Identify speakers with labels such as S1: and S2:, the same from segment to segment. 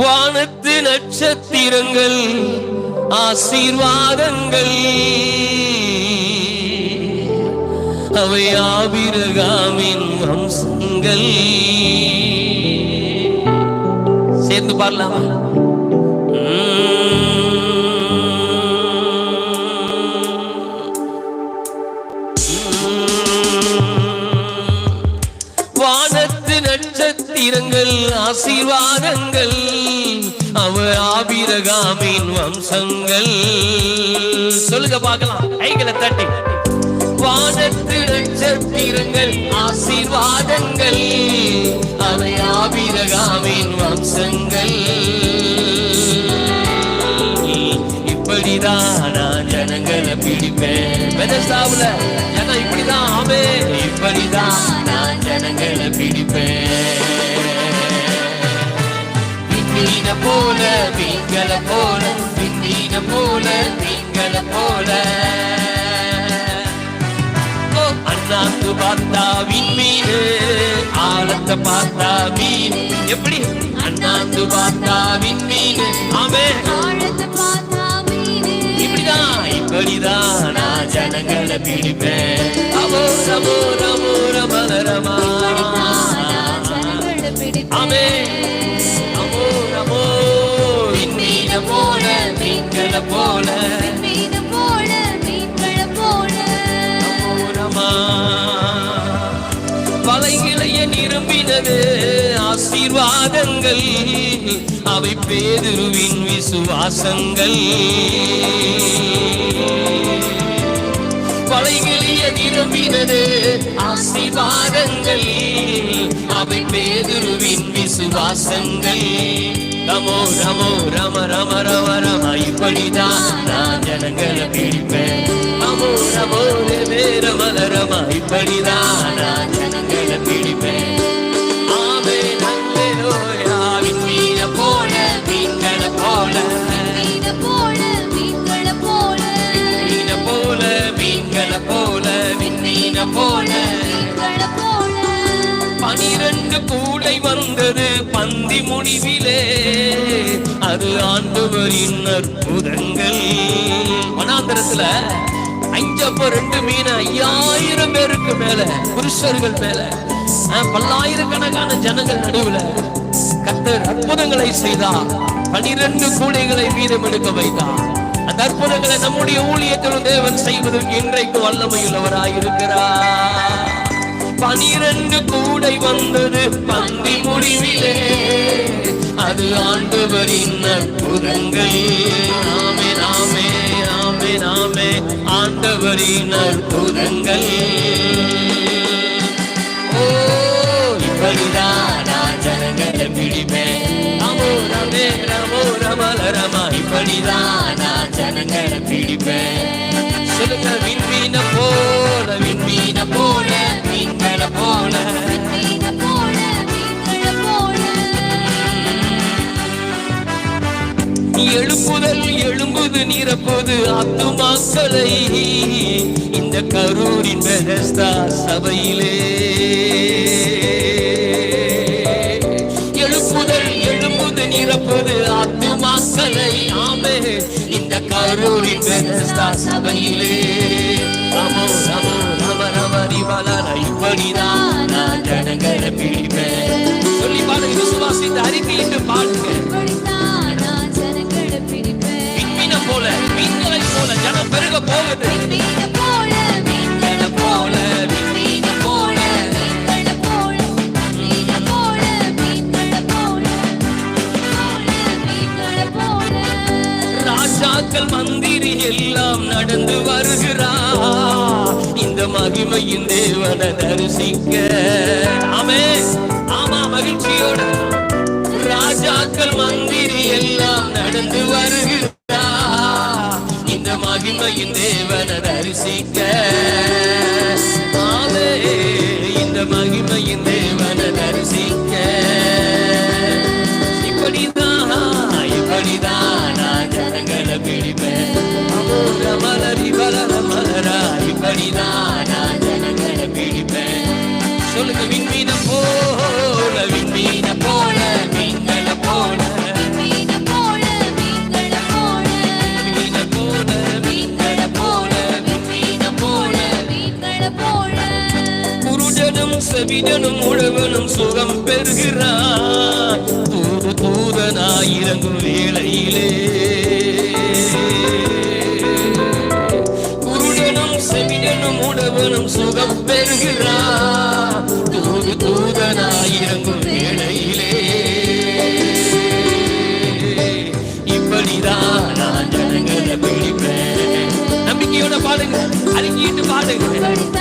S1: வானத்து நட்சத்திரங்கள் ஆசீர்வாதங்கள். அவை ஆபிரகாமின் வம்சங்கள். சேர்ந்து பாடலாமா? Mm-hmm. இரங்கள் ஆசீர்வாதங்கள் அவ ஆபிரகாமின் வம்சங்கள். சொல்லுங்க பார்க்கலாம். கைகளை தட்டி. வானத்து நட்சத்திரங்கள் ஆசீர்வாதங்கள் அவை ஆபிரகாமின் வம்சங்கள். இப்படிதான் நான் ஜனங்களை பிடிப்பேன்? வெதஸ்தாவுல ஜனம் இப்படிதான் ஆமே இப்படிதான் நான் ஜனங்களை பிடிப்பேன்? விண்மீன போல மீன்களை போல விண்மீன போல மீன்களை போல. அண்ணாந்து பார்த்தா விண்மீன் ஆழத்தை பார்த்தா மீன் எப்படி? அண்ணாந்து பார்த்தா விண்மீன் ஆமே. இப்படிதான் இப்படிதான் நான் ஜனங்களை பிடிப்பேன். அமோ ரமோ ரமோ ரம ரமா. ஆமே. மீன்களை போல
S2: மீனு போல, மீன்களை போல.
S1: வலைகிளைய நிரம்பினது ஆசீர்வாதங்கள் அவை பேதுருவின் விசுவாசங்கள் வலைகிளிய நிரம்பினது ஆசீர்வாதங்கள். அவை பேதுருவின் விசுவாசங்கள். ரமோ ரமோ ரம ரம ரம ரம இப்படிதான் நான் ஜனங்களை பிடிப்பேன் ரமோ ரமோ ரமே ரம ரம இப்படிதான் நான் வந்தது பந்தி முடிவிலே அது ஆண்டவரின் அற்புதங்கள் வனாந்தரத்துல அஞ்சப்ப ரெண்டு மீன் ஐயாயிரம் பேருக்கு மேல புருஷர்கள் மேல பல்லாயிரக்கணக்கான ஜனங்கள் நடுவுல கத்தர் அற்புதங்களை செய்தார். பனிரெண்டு கூடைகளை மீதம் எடுக்க வைத்தார். அந்த அற்புதங்களை நம்முடைய ஊழியத்திலும் தேவன் செய்வதற்கு இன்றைக்கு வல்லமையுள்ளவராயிருக்கிறார். பனிரெண்டு கூடை வந்தது பந்தி முடிவிலே. அது ஆண்டவரின் அற்புதங்கள். ஆமே நாமே ஆமே நாமே ஆண்டவரின் அற்புதங்கள். ஓ இப்படிதான் நான் ஜனங்களை பிடிப்பேன். அமோ ரமே ரமோ ரமல ரமா இப்படிதான் நான் ஜனங்களை பிடிப்பேன். சொல்லுங்க எழும்புதல் எழும்புது நிரப்போது அத்து மீன்களை எழுப்புதல் இந்த கரூரின் பெதஸ்தா சபையிலே. எழுப்புதல் எழும்புது நிரப்புது ஆத்துமாக்களை ஆமே இந்த கரூரின் பெதஸ்தா சபையிலே. நமோ நமோ நம ரிவலர இப்படிதான் நான் ஜனங்களை பிடிப்பேன் சொல்லி பாருங்க விசுவாசித்த அறிக்கையிட்டு பாருங்க போல மீன்களை போல ஜனம் பெருக போகுது ராஜாக்கள் மந்திரி எல்லாம் நடந்து வருகிறார் மகிமையின் தேவனை தரிசிக்க. ஆமே ஆமா மகிழ்ச்சியோட. ராஜாக்கள் மந்திரி எல்லாம் நடந்து வருகிறார். இந்த மகிமையின் தேவனை தரிசிக்க. செவிடனும் உழவனும் சுகம் பெறுகிறான் தூது தூதனாயிரங்கும் வேளையிலே. குருடனும் செவிடனும் உழவனும் சுகம் பெறுகிறான் தூது தூதனாயிரங்கும் வேளையிலே. இப்படிதான் நான் ஜனங்களை பிடிப்பேன். நம்பிக்கையோட பாடுங்க அறிஞ்சிட்டு பாடுங்க.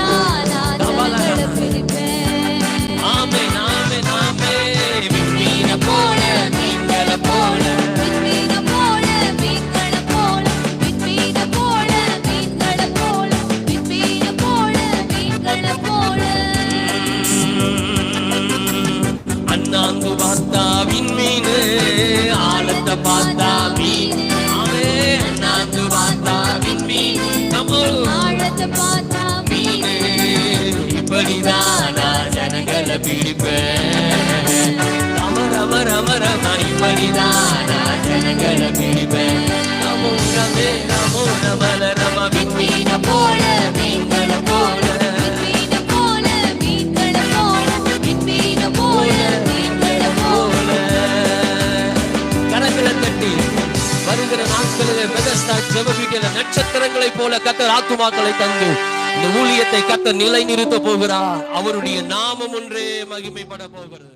S2: நான் பிடிப்பேன்
S1: நமோ நமோ போல போல
S2: போல, போல, போல, போல.
S1: கரங்களை தட்டி வருகிற நாட்களிலே பெதஸ்தா ஜெப நட்சத்திரங்களைப் போல கத்தர் ஆத்துமாக்களை தந்து இந்த ஊழியத்தை கத்தர் நிலைநிறுத்த போகிறார் அவருடைய நாமம் ஒன்றே மகிமைப்பட போகிறது